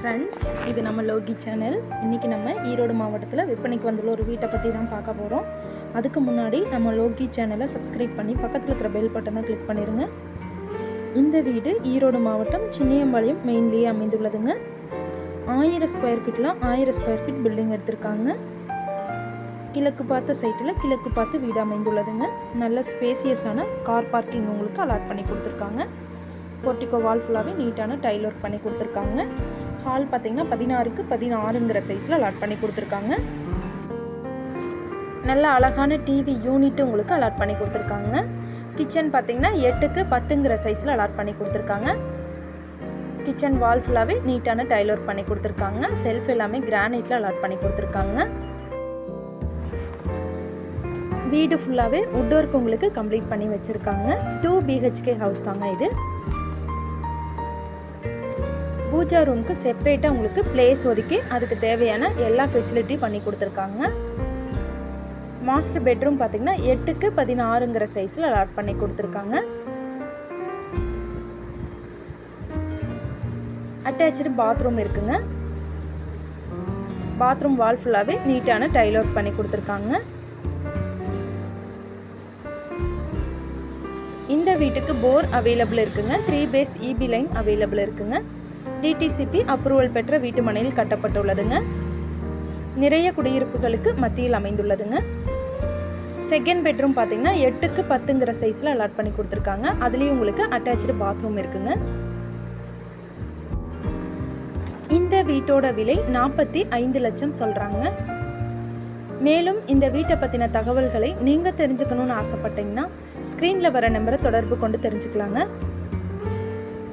Friends இது நம்ம Loki channel. இன்றைக்கி நம்ம ஈரோடு மாவட்டத்தில் விற்பனைக்கு வந்துள்ள ஒரு வீட்டை பற்றி தான் பார்க்க போகிறோம் அதுக்கு முன்னாடி நம்ம லோகி சேனலை சப்ஸ்கிரைப் பண்ணி பக்கத்தில் இருக்கிற பெல் பட்டனை கிளிக் பண்ணிடுங்க இந்த வீடு ஈரோடு மாவட்டம் சின்னியம்பாளையம் மெயின்லேயே அமைந்துள்ளதுங்க. ஆயிரம் ஸ்கொயர் ஃபீட்டில் ஆயிரம் ஸ்கொயர் ஃபீட் பில்டிங் எடுத்திருக்காங்க. கிழக்கு பார்த்த சைட்டில் கிழக்கு பார்த்து வீடு அமைந்துள்ளதுங்க. நல்ல ஸ்பேசியஸான கார் பார்க்கிங் உங்களுக்கு அலாட் பண்ணி கொடுத்துருக்காங்க. போர்ட்டிகோ வால் ஃபுல்லாகவே நீட்டான டைல் ஒர்க் பண்ணி கொடுத்துருக்காங்க. ஹால் பார்த்தீங்கன்னா பதினாறுக்கு பதினாறுங்கிற சைஸில் அலாட் பண்ணி கொடுத்துருக்காங்க. நல்ல அழகான டிவி யூனிட் உங்களுக்கு அலாட் பண்ணி கொடுத்துருக்காங்க. கிச்சன் பார்த்தீங்கன்னா எட்டுக்கு பத்துங்கிற சைஸில் அலாட் பண்ணி கொடுத்துருக்காங்க. கிச்சன் வால் ஃபுல்லாகவே நீட்டான டைல் ஒர்க் பண்ணி கொடுத்துருக்காங்க. செல்ஃப் எல்லாமே கிரானைட்டில் அலாட் பண்ணி கொடுத்துருக்காங்க. வீடு ஃபுல்லாகவே வுட் ஒர்க் உங்களுக்கு கம்ப்ளீட் பண்ணி வச்சுருக்காங்க. டூ பிஹெச்கே ஹவுஸ் தாங்க இது. பூஜா ரூமுக்கு செப்பரேட்டாக உங்களுக்கு பிளேஸ் ஒதுக்கி அதுக்கு தேவையான எல்லா ஃபெசிலிட்டியும் பண்ணி கொடுத்துருக்காங்க. மாஸ்டர் பெட்ரூம் பார்த்தீங்கன்னா எட்டுக்கு பதினாறுங்கிற சைஸில் அலாட் பண்ணி கொடுத்துருக்காங்க. அட்டாச்சு பாத்ரூம் இருக்குங்க. பாத்ரூம் வால் ஃபுல்லாகவே நீட்டான டைல் ஒர்க் பண்ணி கொடுத்துருக்காங்க. இந்த வீட்டுக்கு போர் அவைலபிள் இருக்குங்க. Three phase EB line available இருக்குங்க. டிடிசிபி அப்ரூவல் பெற்ற வீட்டு மனையில் கட்டப்பட்டுள்ளதுங்க. நிறைய குடியிருப்புகளுக்கு மத்தியில் அமைந்துள்ளதுங்க. செகண்ட் பெட்ரூம் பார்த்தீங்கன்னா எட்டுக்கு பத்துங்கிற சைஸில் அலாட் பண்ணி கொடுத்துருக்காங்க. அதுலேயும் உங்களுக்கு அட்டாச்சு பாத்ரூம் இருக்குங்க. இந்த வீட்டோட விலை நாற்பத்தி ஐந்து லட்சம் சொல்கிறாங்க மேலும் இந்த வீட்டை பற்றின தகவல்களை நீங்கள் தெரிஞ்சுக்கணும்னு ஆசைப்பட்டீங்கன்னா ஸ்க்ரீனில் வர நம்பரை தொடர்பு கொண்டு தெரிஞ்சுக்கலாங்க.